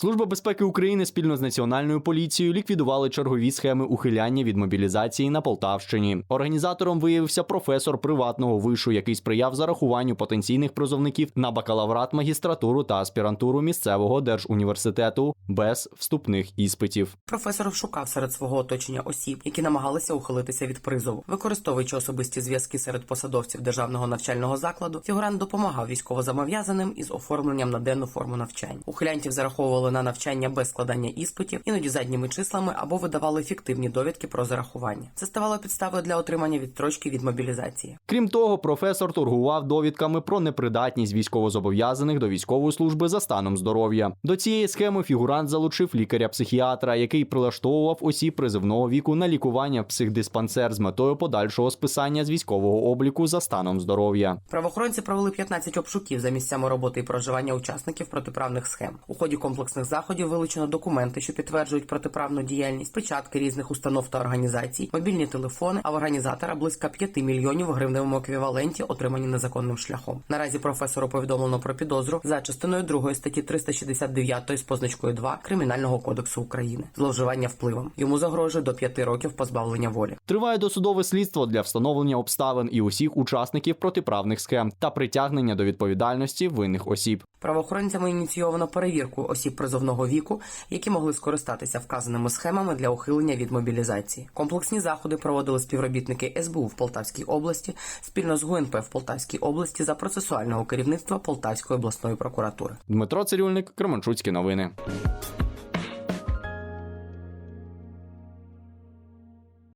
Служба безпеки України спільно з національною поліцією ліквідували чергові схеми ухиляння від мобілізації на Полтавщині. Організатором виявився професор приватного вишу, який сприяв зарахуванню потенційних призовників на бакалаврат, магістратуру та аспірантуру місцевого держуніверситету без вступних іспитів. Професор шукав серед свого оточення осіб, які намагалися ухилитися від призову. Використовуючи особисті зв'язки серед посадовців державного навчального закладу, фігурант допомагав військовозамов'язаним із оформленням на денну форму навчань. Ухилянтів зараховували на навчання без складання іспитів, іноді задніми числами або видавали фіктивні довідки про зарахування. Це ставало підставою для отримання відстрочки від мобілізації. Крім того, професор торгував довідками про непридатність військовозобов'язаних до військової служби за станом здоров'я. До цієї схеми фігурант залучив лікаря-психіатра, який прилаштовував осіб призивного віку на лікування в психдиспансер з метою подальшого списання з військового обліку за станом здоров'я. Правоохоронці провели 15 обшуків за місцями роботи і проживання учасників протиправних схем. У ході комплексних заходів вилучено документи, що підтверджують протиправну діяльність, печатки різних установ та організацій, мобільні телефони, а в організатора близько 5 мільйонів в гривневому еквіваленті, отримані незаконним шляхом. Наразі професору повідомлено про підозру за частиною 2 статті 369 з позначкою 2 Кримінального кодексу України. Зловживання впливом. Йому загрожує до 5 років позбавлення волі. Триває досудове слідство для встановлення обставин і усіх учасників протиправних схем та притягнення до відповідальності винних осіб. Правоохоронцями ініційовано перевірку осіб призовного віку, які могли скористатися вказаними схемами для ухилення від мобілізації. Комплексні заходи проводили співробітники СБУ в Полтавській області спільно з ГУНП в Полтавській області за процесуального керівництва Полтавської обласної прокуратури. Дмитро Цирюльник, Кременчуцькі новини.